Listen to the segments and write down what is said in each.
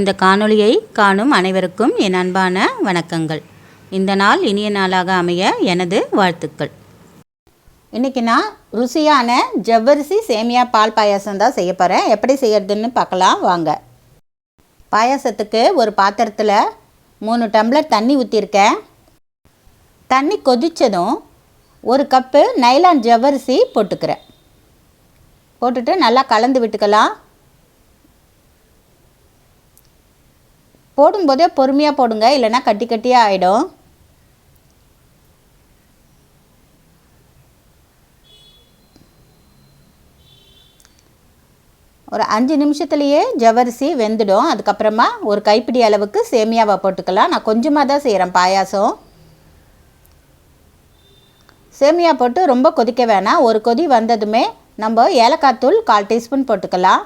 இந்த காணொளியை காணும் அனைவருக்கும் என் அன்பான வணக்கங்கள். இந்த நாள் இனிய நாளாக அமைய எனது வாழ்த்துக்கள். இன்றைக்கி நான் ருசியான ஜவ்வரிசி சேமியா பால் பாயாசம் தான் செய்ய போகிறேன் எப்படி செய்யறதுன்னு பார்க்கலாம் வாங்க. பாயாசத்துக்கு ஒரு பாத்திரத்தில் மூணு டம்ளர் தண்ணி ஊற்றிருக்கேன் தண்ணி கொதித்ததும் ஒரு கப்பு நைலான் ஜவ்வரிசி போட்டுக்கிறேன். போட்டுட்டு நல்லா கலந்து விட்டுக்கலாம். போடும்போதே பொறுமையாக போடுங்க இல்லைன்னா கட்டி கட்டியாக ஆகிடும் ஒரு அஞ்சு நிமிஷத்துலேயே ஜவரிசி வெந்துடும். அதுக்கப்புறமா ஒரு கைப்பிடி அளவுக்கு சேமியாவை போட்டுக்கலாம். நான் கொஞ்சமாக தான் செய்கிறேன் பாயாசம். சேமியா போட்டு ரொம்ப கொதிக்க வேணாம். ஒரு கொதி வந்ததுமே நம்ம ஏலக்காய் தூள் கால் டீஸ்பூன் போட்டுக்கலாம்.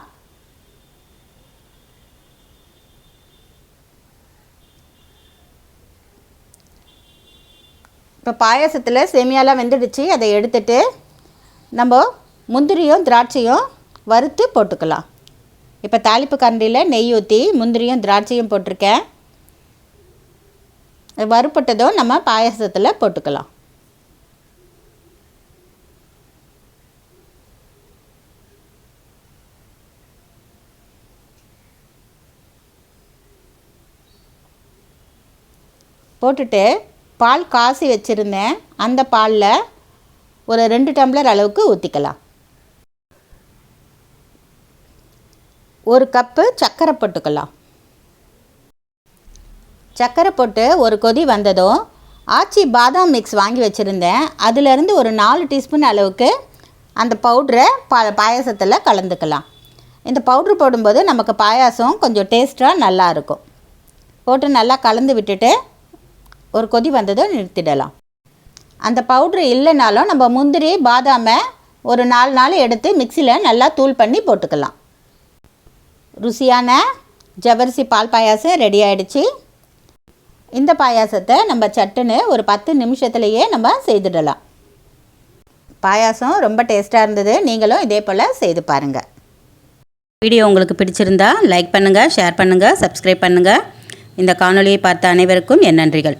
இப்போ பாயாசத்தில் சேமியாலாம் வெந்துடுச்சு. அதை எடுத்துட்டு நம்ம முந்திரியும் திராட்சையும் வறுத்து போட்டுக்கலாம். இப்போ தாளிப்பு கரண்டியில் நெய் ஊற்றி முந்திரியும் திராட்சையும் போட்டிருக்கேன். வறுப்பட்டதும் நம்ம பாயசத்தில் போட்டுக்கலாம். போட்டுட்டு பால் காசி வச்சுருந்தேன். அந்த பாலில் ஒரு ரெண்டு டம்ளர் அளவுக்கு ஊற்றிக்கலாம் ஒரு கப்பு சர்க்கரை போட்டுக்கலாம். சர்க்கரை போட்டு ஒரு கொதி வந்ததும் ஆச்சி பாதாம் மிக்ஸ் வாங்கி வச்சுருந்தேன். அதுலேருந்து ஒரு நாலு டீஸ்பூன் அளவுக்கு அந்த பவுட்ரை பா பாயாசத்தில் கலந்துக்கலாம். இந்த பவுட்ரு போடும்போது நமக்கு பாயாசம் கொஞ்சம் டேஸ்ட்டாக நல்லாயிருக்கும் போட்டு நல்லா கலந்து விட்டுட்டு ஒரு கொதி வந்ததும் நிறுத்திடலாம். அந்த பவுட்ரு இல்லைனாலும் நம்ம முந்திரி பாதாமை ஒரு நாலு நாள் எடுத்து மிக்சியில் நல்லா தூள் பண்ணி போட்டுக்கலாம். ருசியான ஜவரிசி பால் பாயாசம் ரெடி ஆகிடுச்சு இந்த பாயாசத்தை நம்ம சட்டுன்னு ஒரு பத்து நிமிஷத்துலேயே நம்ம செய்துடலாம். பாயாசம் ரொம்ப டேஸ்ட்டாக இருந்தது. நீங்களும் இதே போல் செய்து பாருங்கள் வீடியோ உங்களுக்கு பிடிச்சிருந்தா லைக் பண்ணுங்கள் ஷேர் பண்ணுங்கள் சப்ஸ்கிரைப் பண்ணுங்கள் இந்த காணொலியை பார்த்த அனைவருக்கும் என் நன்றிகள்.